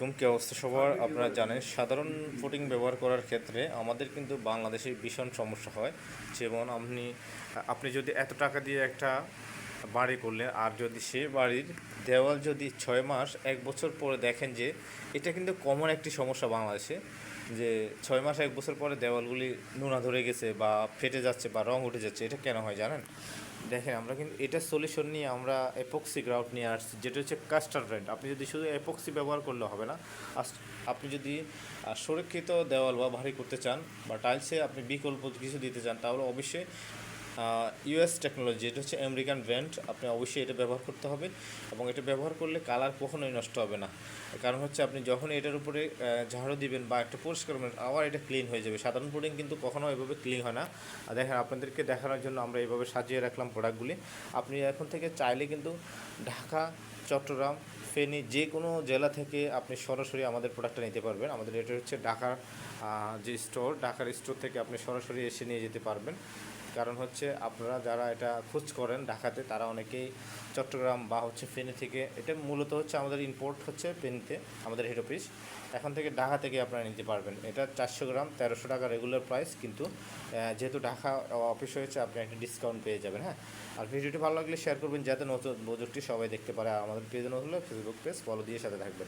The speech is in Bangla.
এরকম কি অবস্থা সবার আপনারা জানেন, সাধারণ ফুটিং ব্যবহার করার ক্ষেত্রে আমাদের কিন্তু বাংলাদেশে ভীষণ সমস্যা হয়। যেমন আপনি আপনি যদি এত টাকা দিয়ে একটা বাড়ি করলেন আর যদি সে বাড়ির দেওয়াল যদি ছয় মাস, এক বছর পরে দেখেন যে এটা কিন্তু কমন একটি সমস্যা বাংলাদেশে, যে ছয় মাস, এক বছর পরে দেওয়ালগুলি নোনা ধরে গেছে বা ফেটে যাচ্ছে বা রং উঠে যাচ্ছে, এটা কেন হয় জানেন? দেখেন, আমরা কিন্তু এটা সলিউশন নিয়ে আমরা এপক্সি গ্রাউট নিয়ে আসছি, যেটা হচ্ছে কাস্টার ব্র্যান্ড আপনি যদি শুধু এপক্সি ব্যবহার করলে হবে না আপনি যদি সুরক্ষিত দেওয়াল বা ভারী করতে চান বা টাইলসে আপনি বিকল্প কিছু দিতে চান, তাহলে অবশ্যই ইউএস টেকনোলজি এটা হচ্ছে আমেরিকান ব্র্যান্ড আপনি অবশ্যই এটা ব্যবহার করতে হবে এবং এটা ব্যবহার করলে কালার কখনোই নষ্ট হবে না। কারণ হচ্ছে আপনি যখন এটার উপরে ঝাড়ু দিবেন বা একটা পরিষ্কার করবেন আবার এটা ক্লিন হয়ে যাবে। সাধারণ পুডিং কিন্তু কখনো এভাবে ক্লিন হয় না। আর দেখেন, আপনাদেরকে দেখানোর জন্য আমরা এইভাবে সাজিয়ে রাখলাম প্রোডাক্টগুলি আপনি এখন থেকে চাইলে কিন্তু ঢাকা, চট্টগ্রাম, ফেনি যে কোনো জেলা থেকে আপনি সরাসরি আমাদের প্রোডাক্টটা নিতে পারবেন। আমাদের এটা হচ্ছে ঢাকার যে স্টোর ঢাকার স্টোর থেকে আপনি সরাসরি এসে নিয়ে যেতে পারবেন। কারণ হচ্ছে আপনারা যারা এটা খোঁজ করেন ঢাকাতে, তারা অনেকেই চট্টগ্রাম বা হচ্ছে ফেনী থেকে, এটা মূলত হচ্ছে আমাদের ইম্পোর্ট হচ্ছে ফেনীতে, আমাদের হেড অফিস এখন থেকে ঢাকা থেকে আপনারা নিতে পারবেন। এটা চারশো গ্রাম, তেরোশো টাকা রেগুলার প্রাইস কিন্তু যেহেতু ঢাকা অফিস হয়েছে, আপনি একটা ডিসকাউন্ট পেয়ে যাবেন হ্যাঁ? আর ভিডিওটি ভালো লাগলে শেয়ার করবেন, যাতে নতুন প্রযুক্তি সবাই দেখতে পারে। আমাদের পেজে হলে ফেসবুক পেজ ফলো দিয়ে সাথে থাকবেন।